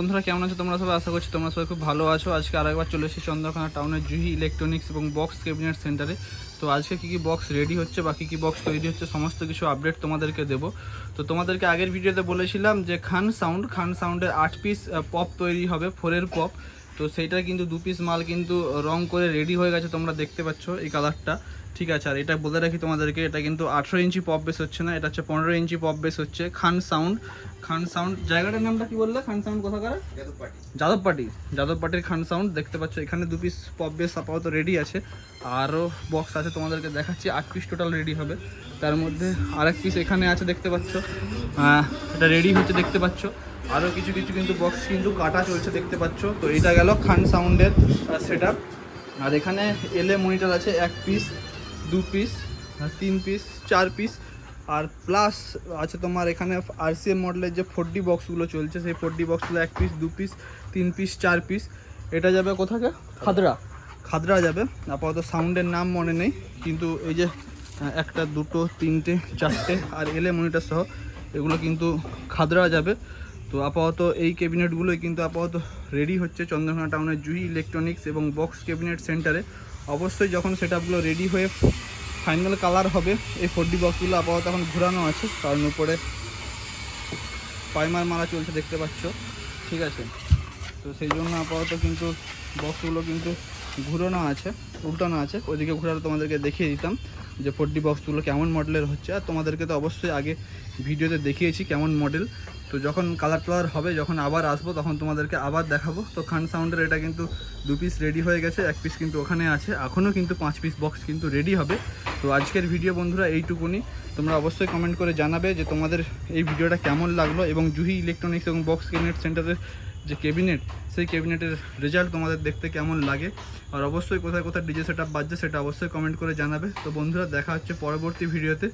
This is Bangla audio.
বন্ধুরা কেমন আছো? তোমরা সবাই আশা করছি তোমরা সবাই খুব ভালো আছো। আজকে আরেকবার চলে এসেছি চন্দ্রকোনা টাউনের জুহি ইলেকট্রনিক্স এবং বক্স ক্যাবিনেট সেন্টারে তো আজকে কী কী বক্স রেডি হচ্ছে বা কী কী বক্স তৈরি হচ্ছে সমস্ত কিছু আপডেট তোমাদেরকে দেবো। তো তোমাদেরকে আগের ভিডিওতে বলেছিলাম যে খান সাউন্ড খান সাউন্ডের আট পিস পপ তৈরি হবে ফোরের পপ তো সেইটা কিন্তু দু পিস মাল কিন্তু রং করে রেডি হয়ে গেছে তোমরা দেখতে পাচ্ছ এই কালারটা ঠিক আছে আর এটা বলে রাখি তোমাদেরকে এটা কিন্তু আঠেরো ইঞ্চি পপ বেস হচ্ছে না এটা হচ্ছে পনেরো ইঞ্চি পপ বেস হচ্ছে খান সাউন্ড খান সাউন্ড জায়গাটার নামটা কি বললে? খান সাউন্ড কোথাকার? যাদবপাটি। যাদবপাটির খান সাউন্ড দেখতে পাচ্ছ এখানে দু পিস পপ বেস আপাতত রেডি আছে। আরও বক্স আছে তোমাদেরকে দেখাচ্ছি আট পিস টোটাল রেডি হবে। তার মধ্যে আরেক পিস এখানে আছে দেখতে পাচ্ছ। এটা রেডি হচ্ছে দেখতে পাচ্ছ। আরও কিছু কিছু কিন্তু বক্স কিন্তু কাটা চলছে দেখতে পাচ্ছ। তো এটা গেল খান সাউন্ডের সেট আর এখানে এলএ মনিটর আছে এক পিস দু পিস তিন পিস চার পিস আর প্লাস আছে তোমার এখানে আরসিএম মডেলের যে ফোর ডি বক্সগুলো চলছে সেই ফোর ডি বক্সগুলো এক পিস দু পিস তিন পিস চার পিস এটা যাবে কোথাকে? খাদরা। খাদরা যাবে। আপাতত সাউন্ডের নাম মনে নেই কিন্তু এই যে একটা দুটো তিনটে চারটে আর এলে মনিটর সহ এগুলো কিন্তু খাদরা যাবে। তো আপাতত এই ক্যাবিনেটগুলোই কিন্তু আপাতত রেডি হচ্ছে চন্দ্রকোনা টাউনের জুহি ইলেকট্রনিক্স এবং বক্স ক্যাবিনেট সেন্টারে অবশ্যই যখন সেটআপগুলো রেডি হয়ে ফাইনাল কালার হবে, এই ফোর ডি বক্সগুলো আপাতত এখন ঘোরানো আছে, কারণ উপরে পাইমার মারা চলছে দেখতে পাচ্ছ, ঠিক আছে? তো সেই জন্য আপাতত কিন্তু বক্সগুলো কিন্তু ঘুরানো আছে, উল্টানো আছে। ওইদিকে ঘোরানো তোমাদেরকে দেখিয়ে দিতাম যে ফোর ডি বক্সগুলো কেমন মডেলের হচ্ছে। আর তোমাদেরকে তো অবশ্যই আগে ভিডিওতে দেখিয়েছি কেমন মডেল তো যখন কালার টালার হবে, যখন আবার আসব, তখন তোমাদেরকে আবার দেখাবো। তো খান সাউন্ডের এটা কিন্তু দু পিস রেডি হয়ে গেছে, এক পিস কিন্তু ওখানে আছে। এখনও কিন্তু পাঁচ পিস বক্স কিন্তু রেডি হবে। তো আজকের ভিডিও বন্ধুরা এইটুকুনি। তোমরা অবশ্যই কমেন্ট করে জানাবে যে তোমাদের এই ভিডিওটা কেমন লাগল এবং জুহি ইলেকট্রনিক্স এবং বক্স ক্যাবিনেট সেন্টারের যে ক্যাবিনেট সেই ক্যাবিনেটের রেজাল্ট তোমাদের দেখতে কেমন লাগে। আর অবশ্যই কোথায় কোথায় ডিজে সেট আপ বাজছে, সেটা অবশ্যই কমেন্ট করে জানাবে। তো বন্ধুরা, দেখা হচ্ছে পরবর্তী ভিডিওতে